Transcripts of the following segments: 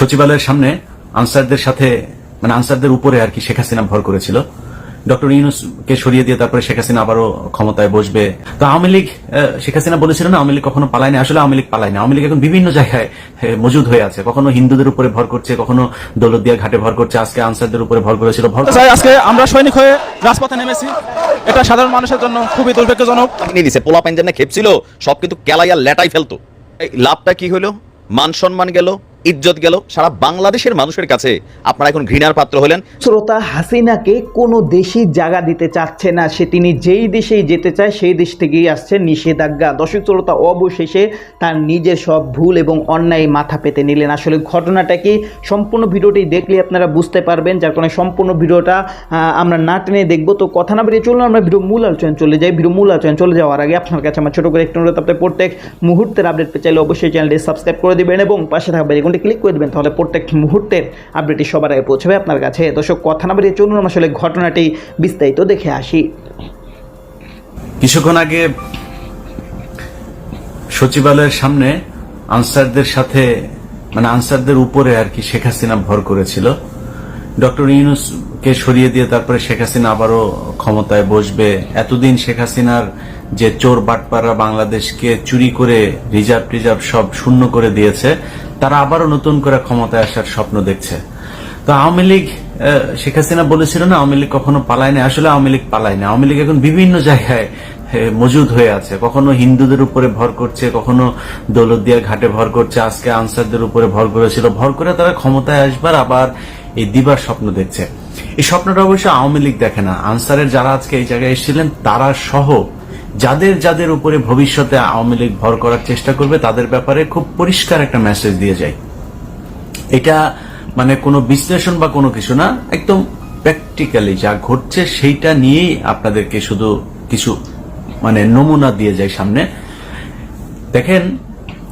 সচিবালয়ের সামনে আনসারদের সাথে মানে আনসারদের উপরে আর কি শেখ হাসিনা ভর করেছিল। ডক্টর ইউনুসকে সরিয়ে দিয়ে তারপরে শেখ হাসিনা আবারও ক্ষমতায় বসবে। তো আওয়ামী লীগ শেখ হাসিনা বলেছিল না আওয়ামী লীগ কখনো পালায়নি। আসলে আওয়ামী লীগ পালায়নি। আওয়ামী লীগ এখন বিভিন্ন জায়গায় মজুদ হয়ে আছে। কখনো হিন্দুদের উপরে ভর করছে কখনো দৌলতদিয়া ঘাটে ভর করছে। আজকে আনসারদের উপরে ভর করেছিল। ভর চাই আজকে আমরা সৈনিক হয়ে রাজপথে নেমেছি। এটা সাধারণ মানুষের জন্য খুবই দুর্ভাগ্যজনক। নিয়ে দিছে পোলা পাঞ্জানে খেপছিল। সব কিন্তু কেলাইয়া লেটাই ফেলতো। এই লাভটা কি হলো? মান সম্মান গেল? ইজ্জত গেল সারা বাংলাদেশের মানুষের কাছে। আপনারা এখন ঘৃণার পাত্র হলেন। শ্রোতা হাসিনাকে কোনো দেশই জায়গা দিতে চাচ্ছে না। সে তিনি যেই দেশেই যেতে চায়, সেই দেশ থেকেই আসছে নিষেধাজ্ঞা। দর্শক শ্রোতা, অবশেষে তার নিজের সব ভুল এবং অন্যায় মাথা পেতে নিলেন। আসলে ঘটনাটা কি? সম্পূর্ণ ভিডিওটি দেখলে আপনারা বুঝতে পারবেন। যার কারণে সম্পূর্ণ ভিডিওটা আমরা না টেনে দেখব। তো কথা না বেরিয়ে চলুন, আমরা ভিডিও মূল আলোচনা চলে যাই। ভিডিও মূল আলোচনা চলে যাওয়ার আগে আপনার কাছে আমার ছোট করে একটু অনুরোধ। আপনি প্রত্যেক মুহূর্তের আপডেট পেতে চাইলে অবশ্যই চ্যানেলটি সাবস্ক্রাইব করে দেবেন এবং পাশে থাকা বেলিকনটি ক্লিক করে দেবেন, তাহলে প্রত্যেক মুহূর্তের আপডেটটি সবার আগে পৌঁছবে আপনার কাছে। দর্শক, কথা না বেরিয়ে চলুন, আসলে ঘটনাটি বিস্তারিত দেখে আসি। কিছুক্ষণ আগে সচিবালয়ের সামনে আনসারদের সাথে মানে আনসারদের উপরে আর কি শেখ হাসিনা ভর করেছিল। ডক্টর ইউনুসকে সরিয়ে দিয়ে তারপরে শেখ হাসিনা আবারও ক্ষমতায় বসবে। এতদিন শেখ হাসিনার যে চোর বাটপাড়া বাংলাদেশকে চুরি করে রিজার্ভ টিজার্ভ সব শূন্য করে দিয়েছে তারা আবারও নতুন করে ক্ষমতায় আসার স্বপ্ন দেখছে। তো আওয়ামী লীগ শেখ হাসিনা বলেছিল না, আওয়ামী লীগ কখনো পালায়নি? আসলে আওয়ামী লীগ পালায়নি। আওয়ামী লীগ এখন বিভিন্ন জায়গায় মজুদ হয়ে আছে। কখনো হিন্দুদের উপরে ভর করছে, কখনো দৌলতদিয়া ঘাটে ভর করছে। আজকে আনসারদের উপরে ভর করেছিল। ভর করে তারা ক্ষমতায় আসবার আবার এই দিবার স্বপ্ন দেখছে। এই স্বপ্নটা অবশ্য আওয়ামী লীগ দেখে না। আনসারের যারা আজকে এই জায়গায় এসেছিলেন, তারা সহ যাদের যাদের উপরে ভবিষ্যতে আওয়ামী লীগ ভর করার চেষ্টা করবে, তাদের ব্যাপারে খুব পরিষ্কার একটা মেসেজ দিয়ে যায়। এটা মানে কোনো বিশ্লেষণ বা কোনো কিছু না, একদম প্র্যাকটিক্যালি যা ঘটছে সেইটা নিয়েই আপনাদেরকে শুধু কিছু মানে নমুনা দিয়ে যায় সামনে। দেখেন,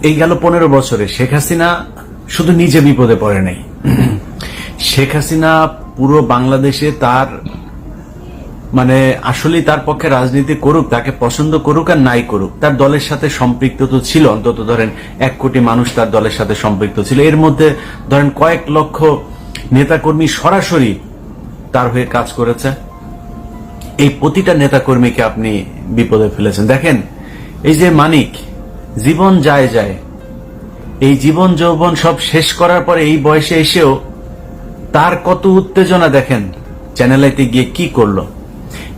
এই গেল পনেরো বছরে শেখ হাসিনা শুধু নিজে বিপদে পড়ে নাই। শেখ হাসিনা পুরো বাংলাদেশে তার মানে আসলেই তার পক্ষে রাজনীতি করুক, তাকে পছন্দ করুক আর নাই করুক, তার দলের সাথে সম্পৃক্ত তো ছিল অন্তত ধরেন এক কোটি মানুষ তার দলের সাথে সম্পৃক্ত ছিল। এর মধ্যে ধরেন কয়েক লক্ষ নেতাকর্মী সরাসরি তার হয়ে কাজ করেছে। এই প্রতিটা নেতাকর্মীকে আপনি বিপদে ফেলেছেন। দেখেন, এই যে মানিক, জীবন যায় যায়, এই জীবন যৌবন সব শেষ করার পরে এই বয়সে এসেও তার কত উত্তেজনা দেখেন চ্যানেলাইতে গিয়ে কি করল?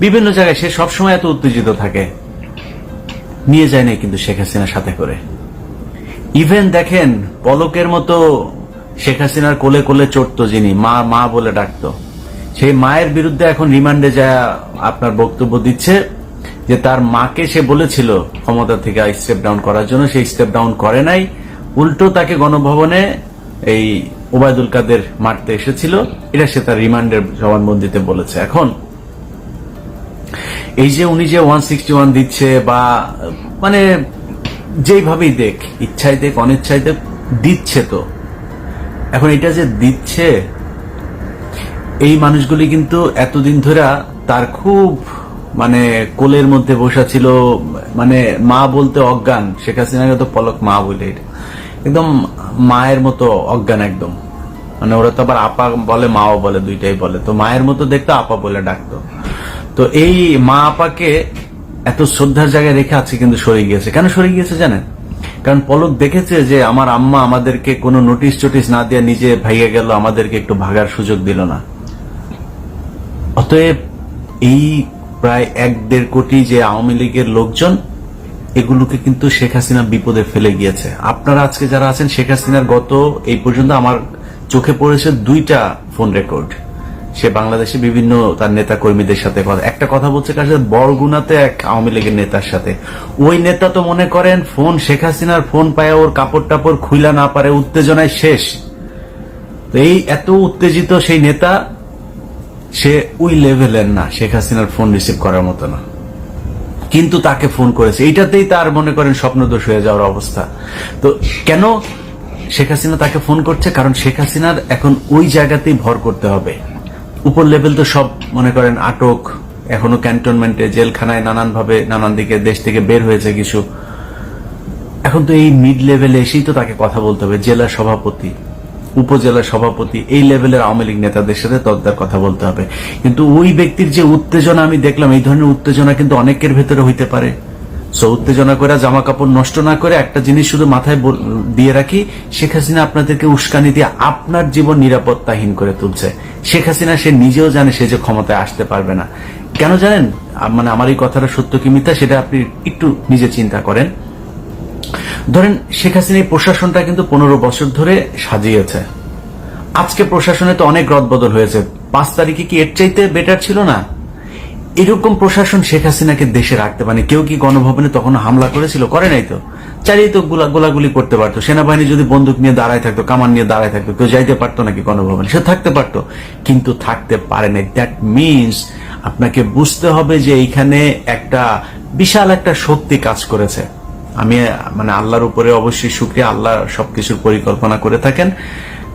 বিভিন্ন জায়গায় সে সবসময় এত উত্তেজিত থাকে। নিয়ে যায় না কিন্তু শেখ হাসিনার সাথে করে। ইভেন দেখেন, পলকের মতো শেখ হাসিনার কোলে কোলে চড়তো যিনি, মা মা বলে ডাকতো। সেই মায়ের বিরুদ্ধে এখন রিমান্ডে যা আপনার বক্তব্য দিচ্ছে, যে তার মাকে সে বলেছিল ক্ষমতা থেকে স্টেপ ডাউন করার জন্য সেই স্টেপ ডাউন করে নাই। উল্টো তাকে গণভবনে এই ওবায়দুল কাদের মারতে এসেছিল, এটা সে তার রিমান্ডের জবানবন্দিতে বলেছে। এখন এই যে উনি যে ওয়ান সিক্সটি ওয়ান দিচ্ছে বা মানে যেইভাবেই দেখ ইচ্ছাই দেখ অনিচ্ছাই দেখ, দিচ্ছে তো। এখন এটা যে দিচ্ছে, এই মানুষগুলি কিন্তু এতদিন ধরে তার খুব মানে কোলের মধ্যে বসা ছিল মানে মা বলতে অজ্ঞান, শেখ হাসিনাকে তো পলক মা বলে। একদম মায়ের মতো অজ্ঞান একদম। মানে ওরা তো আবার আপা বলে, মাও বলে, দুইটাই বলে। তো মায়ের মতো দেখতো আপা বলে ডাকতো। তো এই মা আপাকে এত শ্রদ্ধার জায়গায় রেখে আছে কিন্তু সরে গিয়েছে। কেন সরে গিয়েছে জানেন? কারণ পলক দেখেছে যে আমার আম্মা আমাদেরকে কোনো নোটিশ টোটিস না দিয়ে নিজে ভাইগে গেল, আমাদেরকে একটু ভাগার সুযোগ দিল না। অতএব এই প্রায় এক দেড় কোটি যে আওয়ামী লীগের লোকজন, এগুলোকে কিন্তু শেখ হাসিনা বিপদে ফেলে গিয়েছে। আপনারা আজকে যারা আছেন, শেখ হাসিনার গত এই পর্যন্ত আমার চোখে পড়েছে দুইটা ফোন রেকর্ড সে বাংলাদেশে বিভিন্ন তার নেতা কর্মীদের সাথে কথা একটা কথা বলছে কার সাথে? বরগুনাতে এক আওয়ামী লীগের নেতার সাথে। ওই নেতা তো মনে করেন ফোন শেখ হাসিনার ফোন পায় ওর কাপড় টাপড় খুইলা না পারে, উত্তেজনায় শেষ। এই এত উত্তেজিত সেই নেতা, সে ওই লেভেলের না, শেখ হাসিনার ফোন রিসিভ করার মতো না। কিন্তু তাকে ফোন করেছে। এইটাতেই তার মনে করেন স্বপ্নদোষ হয়ে যাওয়ার অবস্থা। তো কেন শেখ হাসিনা তাকে ফোন করছে? কারণ শেখ হাসিনার এখন ওই জায়গাতেই ভর করতে হবে। উপর লেভেল তো সব মনে করেন আটক, এখনও ক্যান্টনমেন্টে, জেলখানায় নানান ভাবে নানান দিকে, দেশ থেকে বের হয়েছে কিছু। এখন তো এই মিড লেভেলে এসেই তো তাকে কথা বলতে হবে, জেলা সভাপতি, উপজেলা সভাপতি, এই লেভেলের আওয়ামী লীগ নেতাদের সাথে তদ্দার কথা বলতে হবে। কিন্তু ওই ব্যক্তির যে উত্তেজনা আমি দেখলাম, এই ধরনের উত্তেজনা কিন্তু অনেকের ভেতরে হইতে পারে। সো উত্তেজনা করে জামা কাপড় নষ্ট না করে একটা জিনিস শুধু মাথায় দিয়ে রাখি, শেখ হাসিনা আপনাদেরকে উস্কানি দিয়ে আপনার জীবন নিরাপত্তাহীন করে তুলছে। শেখ হাসিনা সে নিজেও জানে সে যে ক্ষমতায় আসতে পারবে না। কেন জানেন? মানে আমার এই কথাটা সত্য কি মিথ্যা সেটা আপনি একটু নিজে চিন্তা করেন। ধরেন, শেখ হাসিনা এই প্রশাসনটা কিন্তু পনেরো বছর ধরে সাজিয়েছে। আজকে প্রশাসনে তো অনেক রদবদল হয়েছে। পাঁচ তারিখে কি এর চাইতে বেটার ছিল না? এরকম প্রশাসন শেখ হাসিনাকে দেশে রাখতে পারে কেউ কি গণভবনে তখন হামলা করেছিল? করে নাই তো। চালিয়ে তো গুলা গোলাগুলি করতে পারতো। সেনাবাহিনী যদি বন্দুক নিয়ে দাঁড়ায় থাকতো, কামান নিয়ে দাঁড়ায় থাকতো, কেউ যাইতে পারতো নাকি গণভবনে? সে থাকতে পারতো, কিন্তু থাকতে পারে নাই। দ্যাট মিনস আপনাকে বুঝতে হবে যে এইখানে একটা বিশাল একটা শক্তি কাজ করেছে। আমি মানে আল্লাহর উপরে অবশ্যই শুক্রিয়া। আল্লাহ সবকিছুর পরিকল্পনা করে থাকেন।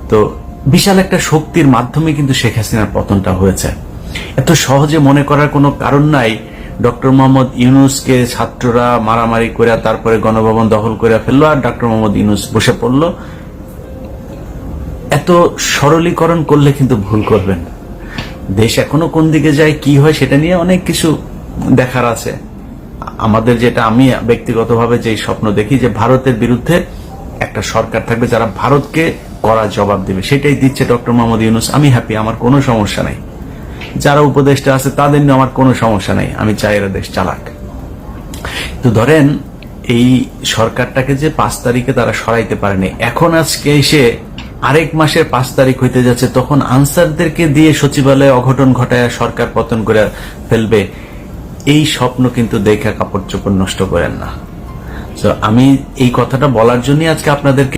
তো বিশাল একটা শক্তির মাধ্যমে কিন্তু শেখ হাসিনার পতনটা হয়েছে। এত সহজে মনে করার কোনো কারণ নাই। ডক্টর মোহাম্মদ ইউনুসকে ছাত্ররা মারামারি করে, তারপরে গণভবন দখল করে ফেলল আর ডক্টর মোহাম্মদ ইউনুস বসে পড়ল। এত সরলীকরণ করলে কিন্তু ভুল করবেন। দেশ এখনও কোন দিকে যায়, কি হয় সেটা নিয়ে অনেক কিছু দেখার আছে। আমাদের যেটা, আমি ব্যক্তিগতভাবে যে স্বপ্ন দেখি যে ভারতের বিরুদ্ধে একটা সরকার থাকবে যারা ভারতকে করা জবাব দেবে। সেটাই দিচ্ছে ডক্টর মোহাম্মদ ইউনুস। আমি হ্যাপি আমার কোনো সমস্যা নাই। যারা উপদেষ্টা আছে, তাদের নিয়ে আমার কোনো সমস্যা নাই। আমি চাই এরা দেশ চালাক। তো ধরেন, এই সরকারটাকে যে পাঁচ তারিখে তারা সরাইতে পারেনি, এখন আজকে এসে আরেক মাসের পাঁচ তারিখ হইতে যাচ্ছে, তখন আনসারদেরকে দিয়ে সচিবালয়ে অঘটন ঘটায় সরকার পতন করে ফেলবে, এই স্বপ্ন কিন্তু দেখা কাপড় চোপড় নষ্ট করেন না। তো আমি এই কথাটা বলার জন্যই আজকে আপনাদেরকে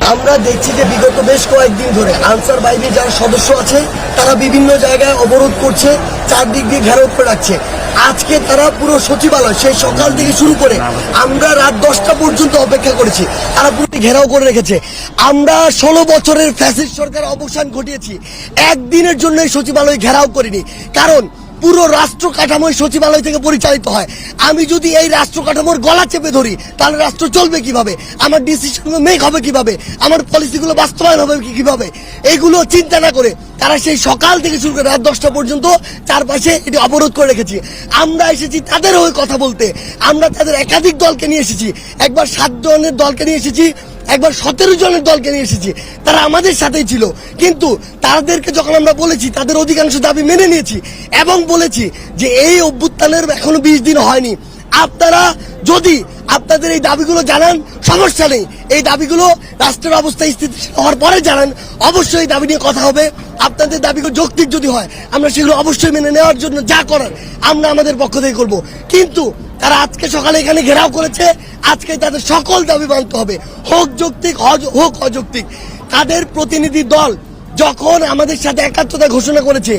আমরা দেখছি যে বিগত বেশ কয়েকদিন ধরে আনসার বাহিনীর যারা সদস্য আছে, তারা বিভিন্ন জায়গায় অবরোধ করছে, চারদিক দিয়ে ঘেরাও করে রাখছে। আজকে তারা পুরো সচিবালয়, সেই সকাল থেকে শুরু করে আমরা রাত দশটা পর্যন্ত অপেক্ষা করেছি। তারা পুরো ঘেরাও করে রেখেছে। আমরা ষোলো বছরের ফ্যাসিস্ট সরকার অবসান ঘটিয়েছি। একদিনের জন্য সচিবালয় ঘেরাও করিনি। কারণ পুরো রাষ্ট্র কাঠামোই সচিবালয় থেকে পরিচালিত হয়। আমি যদি এই রাষ্ট্র কাঠামোর গলা চেপে ধরি, তাহলে রাষ্ট্র চলবে কীভাবে? আমার ডিসিশন মেক হবে কীভাবে? আমার পলিসিগুলো বাস্তবায়ন হবে কীভাবে? এইগুলো চিন্তা না করে তারা সেই সকাল থেকে শুরু করে রাত দশটা পর্যন্ত চারপাশে এটি অবরোধ করে রেখেছি। আমরা এসেছি তাদের হয়ে কথা বলতে। আমরা তাদের একাধিক দলকে নিয়ে এসেছি। একবার সাত জনের দলকে নিয়ে এসেছি একবার সতেরো জনের দলকে নিয়ে এসেছি। তারা আমাদের সাথেই ছিল। কিন্তু তাদেরকে যখন আমরা বলেছি, তাদের অধিকাংশ দাবি মেনে নিয়েছি এবং বলেছি যে এই অভ্যুত্থানের এখনও বিশ দিন হয়নি। আপনারা যদি আপনাদের এই দাবিগুলো জানান, সমস্যা নেই। এই দাবিগুলো রাষ্ট্রের অবস্থা স্থিতিশীল হওয়ার পরে জানান। অবশ্যই এই দাবি নিয়ে কথা হবে। আপনাদের দাবিগুলো যৌক্তিক যদি হয়, আমরা সেগুলো অবশ্যই মেনে নেওয়ার জন্য যা করার, আমরা আমাদের পক্ষ থেকে করব। কিন্তু তারা আজকে সকালে এখানে ঘেরাও করেছে, আজকে তাদের সকল দাবি মানতে হবে। হোক যৌক্তিক হোক অযৌক্তিক। তাদের প্রতিনিধি দল যখন আমাদের সাথে একাত্মতা ঘোষণা করেছে,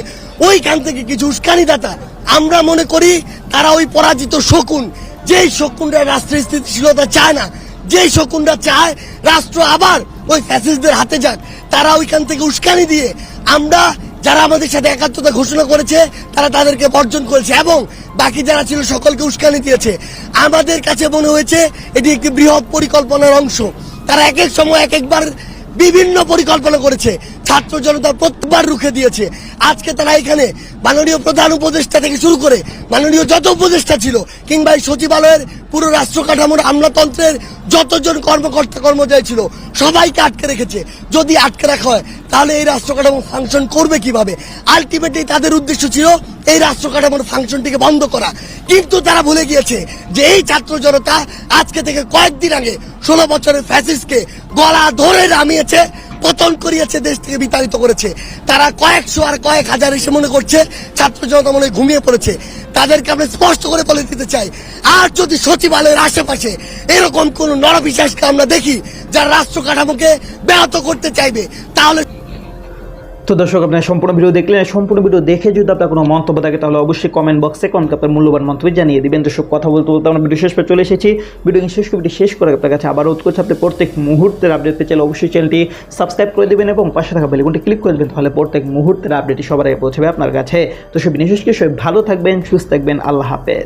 ওইখান থেকে কিছু উস্কানিদাতা আমরা মনে করি, তারা ওই পরাজিত শকুন। যেই শকুনরা রাষ্ট্রের স্থিতিশীলতা চায় না, যেই শকুনরা চায় রাষ্ট্র আবার ওই ফ্যাসিস্টদের হাতে যাক, তারা ওইখান থেকে উস্কানি দিয়ে আমরা যারা আমাদের সাথে একাত্মতা ঘোষণা করেছে, তারা তাদেরকে বর্জন করেছে এবং বাকি যারা ছিল সকলকে উস্কানি দিয়েছে। আমাদের কাছে মনে হয়েছে এটি একটি বৃহৎ পরিকল্পনার অংশ। তারা এক এক সময় এক একবার বিভিন্ন পরিকল্পনা করেছে। ছাত্র জনতা প্রত্যেকবার রুখে দিয়েছে। আজকে তারা এখানে মাননীয় প্রধান উপদেষ্টা থেকে শুরু করে মাননীয় যত উপদেষ্টা ছিল কিংবা এই সচিবালয়ের পুরো রাষ্ট্র কাঠামোর আমলাতন্ত্রের যতজন কর্মকর্তা কর্মচারী ছিল, সবাইকে আটকে রেখেছে। যদি আটকে রাখা হয়, তাহলে এই রাষ্ট্র কাঠামো ফাংশন করবে কীভাবে? আলটিমেটলি তাদের উদ্দেশ্য ছিল এই রাষ্ট্র কাঠামোর ফাংশনটিকে বন্ধ করা। কিন্তু তারা ভুলে গিয়েছে যে এই ছাত্র জনতা আজকে থেকে কয়েকদিন আগে ষোলো বছরের ফ্যাসিসকে গলা ধরে নামিয়েছে। পতন করিয়েছে, দেশ থেকে বিতাড়িত করেছে। তারা কয়েকশো আর কয়েক হাজার এসে মনে করছে, ছাত্র জনতা মনে ঘুমিয়ে পড়েছে। তাদেরকে আমরা স্পষ্ট করে বলে দিতে চাই, আর যদি সচিবালয়ের আশেপাশে এরকম কোন নরবিশ্বাসকে আমরা দেখি, যারা রাষ্ট্র কাঠামোকে ব্যাহত করতে চাইবে, তাহলে তো দর্শক, আপনার সম্পূর্ণ ভিডিও দেখলেন। সম্পূর্ণ ভিডিও দেখে যদি আপনার কোনো মন্তব্য থাকে, তাহলে অবশ্যই কমেন্ট বক্সে কোন আপনার মূল্যবান মন্তব্য জানিয়ে দিবেন। দর্শক, কথা বলতে বলতে আমরা ভিডিও শেষ পর চলে এসেছি। ভিডিও শেষ করে শেষ করে আপনার কাছে আবার অনুরোধ করছি, আপনি প্রত্যেক মুহূর্তের আপডেট পেতে চাইলে অবশ্যই চ্যানেলটি সাবস্ক্রাইব করে দেবেন এবং পাশে থাকা বেলগুনটি ক্লিক করে দেবেন, তাহলে প্রত্যেক মুহূর্তের আপডেটটি সবার আগে পৌঁছবে আপনার কাছে। তো সব বিশেষ করে সবাই ভালো থাকবেন, সুস্থ থাকবেন, আল্লাহ হাফেজ।